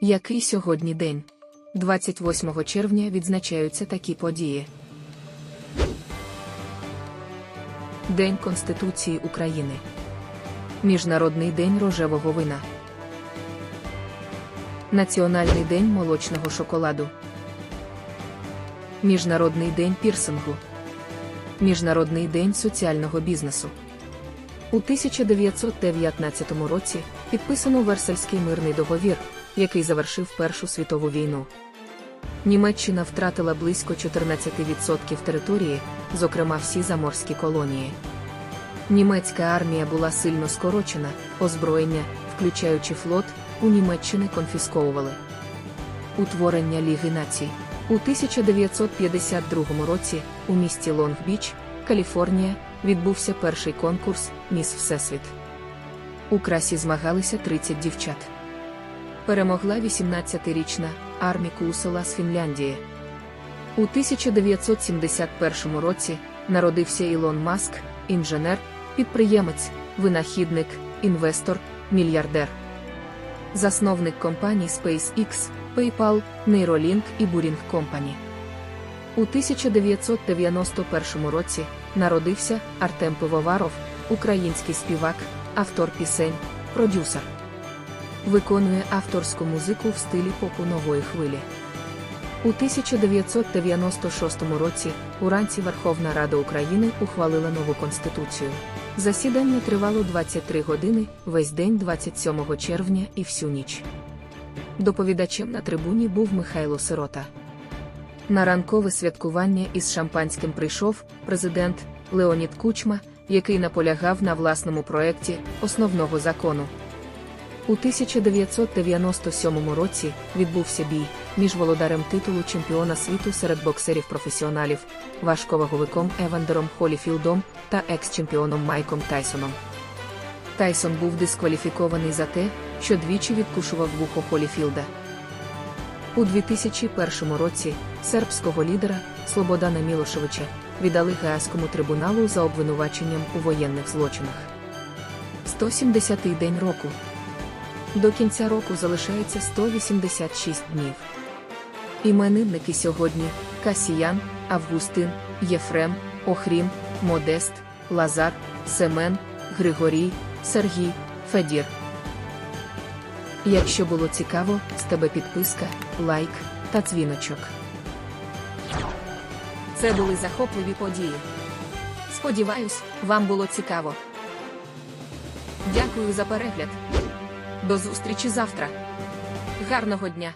Який сьогодні день? 28 червня відзначаються такі події. День Конституції України. Міжнародний день рожевого вина. Національний день молочного шоколаду. Міжнародний день пірсингу. Міжнародний день соціального бізнесу. У 1919 році підписано Версальський мирний договір, який завершив Першу світову війну. Німеччина втратила близько 14% території, зокрема всі заморські колонії. Німецька армія була сильно скорочена, озброєння, включаючи флот, у Німеччини конфісковували. Утворення Ліги націй. У 1952 році у місті Лонг-Біч, Каліфорнія, відбувся перший конкурс Міс Всесвіт. У красі змагалися 30 дівчат. Перемогла 18-річна Армі Кусела з Фінляндії. У 1971 році народився Ілон Маск, інженер, підприємець, винахідник, інвестор, мільярдер. Засновник компаній SpaceX, PayPal, Neuralink і Boring Company. У 1991 році народився Артем Пивоваров, український співак, автор пісень, продюсер. Виконує авторську музику в стилі попу нової хвилі. У 1996 році уранці Верховна Рада України ухвалила нову конституцію. Засідання тривало 23 години, весь день 27 червня і всю ніч. Доповідачем на трибуні був Михайло Сирота. На ранкове святкування із шампанським прийшов президент Леонід Кучма, який наполягав на власному проєкті основного закону. У 1997 році відбувся бій між володарем титулу чемпіона світу серед боксерів-професіоналів, важковаговиком Евандером Холіфілдом та екс-чемпіоном Майком Тайсоном. Тайсон був дискваліфікований за те, що двічі відкушував вухо Холіфілда. У 2001 році сербського лідера Слободана Мілошевича віддали Гаазькому трибуналу за обвинуваченням у воєнних злочинах. 170-й день року. До кінця року залишається 186 днів. Іменинники сьогодні Касіян, Августин, Єфрем, Охрім, Модест, Лазар, Семен, Григорій, Сергій, Федір. Якщо було цікаво, з тебе підписка, лайк та дзвіночок. Це були захопливі події. Сподіваюсь, вам було цікаво. Дякую за перегляд. До зустрічі завтра. Гарного дня!